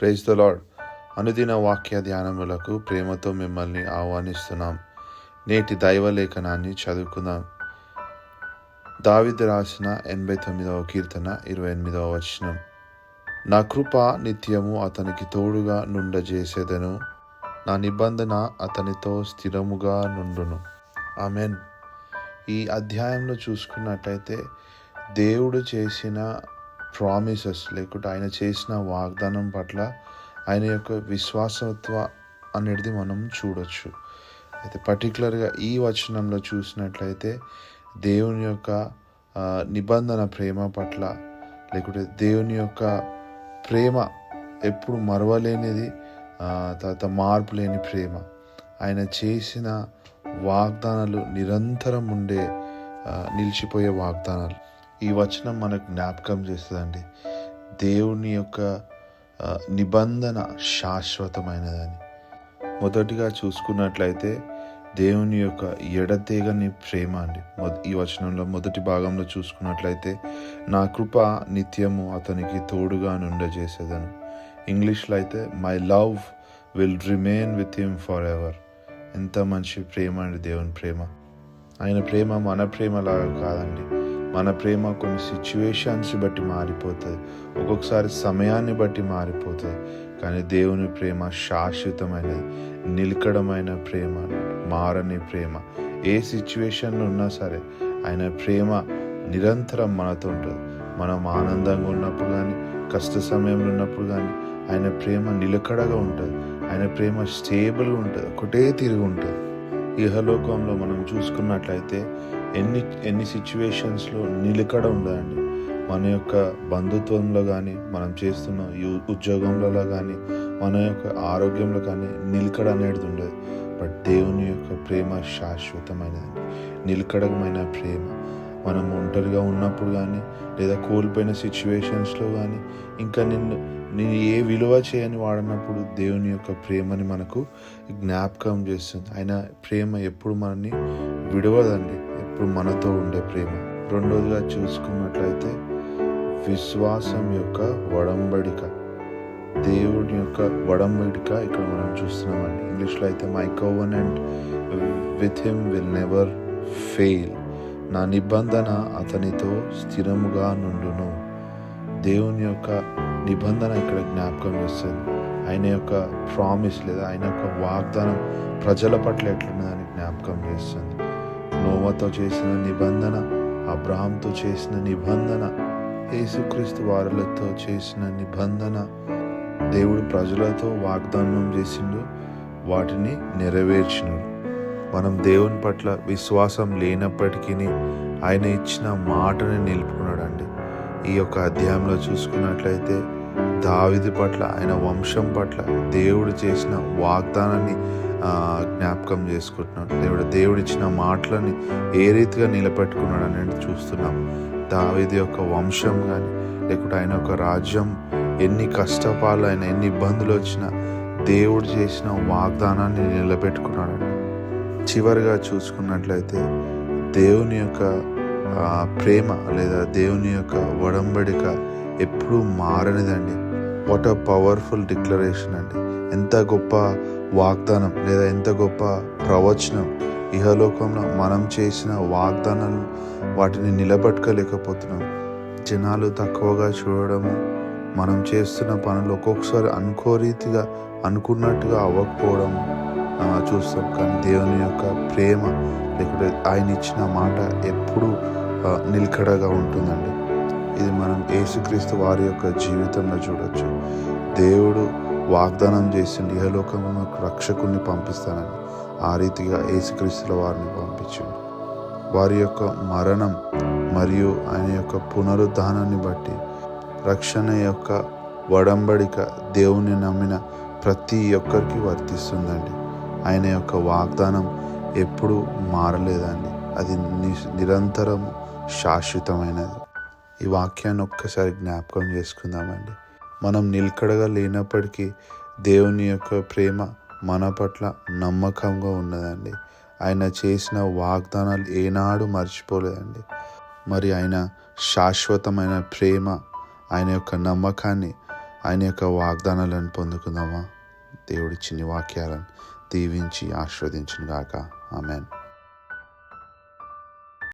Praise the lord అనుదిన వాక్య ధ్యానములకు ప్రేమతో మిమ్మల్ని ఆహ్వానిస్తున్నాం. నేటి దైవలేఖనాన్ని చదువుకుందాం. దావిద్ రాసిన ఎనభై తొమ్మిదవ కీర్తన ఇరవై ఎనిమిదవ వచనం. నా కృప నిత్యము అతనికి తోడుగా నుండజేసేదను. నా నిబంధన అతనితో స్థిరముగా నుండును. ఆమెన్. ఈ అధ్యాయంలో చూసుకున్నట్టయితే దేవుడు చేసిన ప్రామిసెస్ లేకుంటే ఆయన చేసిన వాగ్దానం పట్ల ఆయన యొక్క విశ్వాసత్వ అనేది మనం చూడొచ్చు. అయితే పర్టికులర్గా ఈ వచనంలో చూసినట్లయితే దేవుని యొక్క నిబంధన ప్రేమ పట్ల లేకుంటే దేవుని యొక్క ప్రేమ ఎప్పుడు మరవలేనిది తర్వాత మార్పు లేని ప్రేమ. ఆయన చేసిన వాగ్దానాలు నిరంతరం ఉండే నిలిచిపోయే వాగ్దానాలు. ఈ వచనం మనకు జ్ఞాపకం చేస్తుందండి. దేవుని యొక్క నిబంధన శాశ్వతమైనదని. మొదటిగా చూసుకున్నట్లయితే దేవుని యొక్క ఎడతేగని ప్రేమ అండి. ఈ వచనంలో మొదటి భాగంలో చూసుకున్నట్లయితే నా కృప నిత్యము అతనికి తోడుగా నుండజేసేదను. ఇంగ్లీష్లో అయితే my love will remain with him forever ఎంత మంచి ప్రేమ అండి దేవుని ప్రేమ. ఆయన ప్రేమ మన ప్రేమలాగా కాదండి. మన ప్రేమ కొన్ని సిచ్యువేషన్స్ బట్టి మారిపోతుంది. ఒక్కొక్కసారి సమయాన్ని బట్టి మారిపోతుంది. కానీ దేవుని ప్రేమ శాశ్వతమైనది. నిలకడమైన ప్రేమ మారని ప్రేమ. ఏ సిచ్యువేషన్లో ఉన్నా సరే ఆయన ప్రేమ నిరంతరం మనతో ఉంటుంది. మనం ఆనందంగా ఉన్నప్పుడు కానీ కష్ట సమయంలో ఉన్నప్పుడు కానీ ఆయన ప్రేమ నిలకడగా ఉంటుంది. ఆయన ప్రేమ స్టేబుల్గా ఉంటుంది. ఒకటే తిరిగి ఉంటుంది. ఇహలోకంలో మనం చూసుకున్నట్లయితే ఎన్ని ఎన్ని సిచ్యువేషన్స్లో నిలకడ ఉండదండి మన యొక్క బంధుత్వంలో కానీ మనం చేస్తున్న ఉద్యోగంలో కానీ మన యొక్క ఆరోగ్యంలో కానీ నిలకడ అనేది ఉండదు. బట్ దేవుని యొక్క ప్రేమ శాశ్వతమైనదండి. నిలకడమైన ప్రేమ. మనం ఒంటరిగా ఉన్నప్పుడు కానీ లేదా కోల్పోయిన సిచ్యువేషన్స్లో కానీ ఇంకా నిన్ను నేను ఏ విలువ చేయని వాడినప్పుడు దేవుని యొక్క ప్రేమని మనకు జ్ఞాపకం చేస్తుంది. ఆయన ప్రేమ ఎప్పుడు మనని విడవదండి. ఎప్పుడు మనతో ఉండే ప్రేమ. రెండోదిగా చూసుకున్నట్లయితే విశ్వాసం యొక్క వడంబడిక. దేవుడి యొక్క వడంబడిక ఇక్కడ మనం చూస్తున్నామండి. ఇంగ్లీష్లో అయితే my covenant with him will never fail నా నిబంధన అతనితో స్థిరముగా నుండును. దేవుని యొక్క నిబంధన ఇక్కడ జ్ఞాపకం చేస్తుంది. ఆయన యొక్క ప్రామిస్ లేదా ఆయన యొక్క వాగ్దానం ప్రజల పట్ల ఎట్లున్నదని జ్ఞాపకం చేస్తుంది. నోవతో చేసిన నిబంధన అబ్రహాంతో చేసిన నిబంధన యేసుక్రీస్తు వారులతో చేసిన నిబంధన దేవుడు ప్రజలతో వాగ్దానం చేసిండు వాటిని నెరవేర్చినడు. మనం దేవుని పట్ల విశ్వాసం లేనప్పటికీ ఆయన ఇచ్చిన మాటని నిలుపుకున్నాడండి. ఈ యొక్క అధ్యాయంలో చూసుకున్నట్లయితే దావిది పట్ల ఆయన వంశం పట్ల దేవుడు చేసిన వాగ్దానాన్ని జ్ఞాపకం చేసుకుంటున్నాడు. దేవుడు దేవుడిచ్చిన మాటలని ఏ రీతిగా నిలబెట్టుకున్నాడు అనేది చూస్తున్నాం. దావేది యొక్క వంశం కానీ లేకుంటే ఆయన యొక్క రాజ్యం ఎన్ని కష్టపాలు ఆయన ఎన్ని ఇబ్బందులు వచ్చినా దేవుడు చేసిన వాగ్దానాన్ని నిలబెట్టుకున్నాడు చివరిగా చూసుకున్నట్లయితే దేవుని యొక్క ప్రేమ లేదా దేవుని యొక్క ఒడంబడిక ఎప్పుడూ మారనిదండి. వాట్ అ పవర్ఫుల్ డిక్లరేషన్ అండి. ఎంత గొప్ప వాగ్దానం లేదా ఎంత గొప్ప ప్రవచనం ఇహలోకంలో మనం చేసిన వాగ్దానాలు వాటిని నిలబెట్టుకోలేకపోతున్నాం. జనాలు తక్కువగా చూడడము మనం చేస్తున్న పనులు ఒక్కొక్కసారి అనుకో రీతిగా అనుకున్నట్టుగా అవ్వకపోవడం చూస్తాం. కానీ దేవుని యొక్క ప్రేమ లేకుంటే ఆయన ఇచ్చిన మాట ఎప్పుడూ నిలకడగా ఉంటుందండి. ఇది మనం యేసుక్రీస్తు వారి యొక్క జీవితంలో చూడొచ్చు. దేవుడు వాగ్దానం చేసిండు. ఇహలోకంలో రక్షకుణ్ణి పంపిస్తానని ఆ రీతిగా యేసుక్రీస్తుల వారిని పంపించిండు. వారి యొక్క మరణం మరియు ఆయన యొక్క పునరుద్ధానాన్ని బట్టి రక్షణ యొక్క వడంబడిక దేవుని నమ్మిన ప్రతి ఒక్కరికి వర్తిస్తుందండి. ఆయన యొక్క వాగ్దానం ఎప్పుడూ మారలేదండి. అది ని- నిరంతరం శాశ్వతమైనది. ఈ వాక్యాన్ని ఒక్కసారి జ్ఞాపకం చేసుకుందామండి. మనం నిలకడగా లేనప్పటికీ దేవుని యొక్క ప్రేమ మన పట్ల నమ్మకంగా ఉన్నదండి. ఆయన చేసిన వాగ్దానాలు ఏనాడు మర్చిపోలేదండి. మరి ఆయన శాశ్వతమైన ప్రేమ ఆయన యొక్క నమ్మకాన్ని ఆయన యొక్క వాగ్దానాలను పొందుకుందామా? దేవుడి చిన్ని వాక్యాలను దీవించి ఆస్వాదించిన గాక ఆమెన్.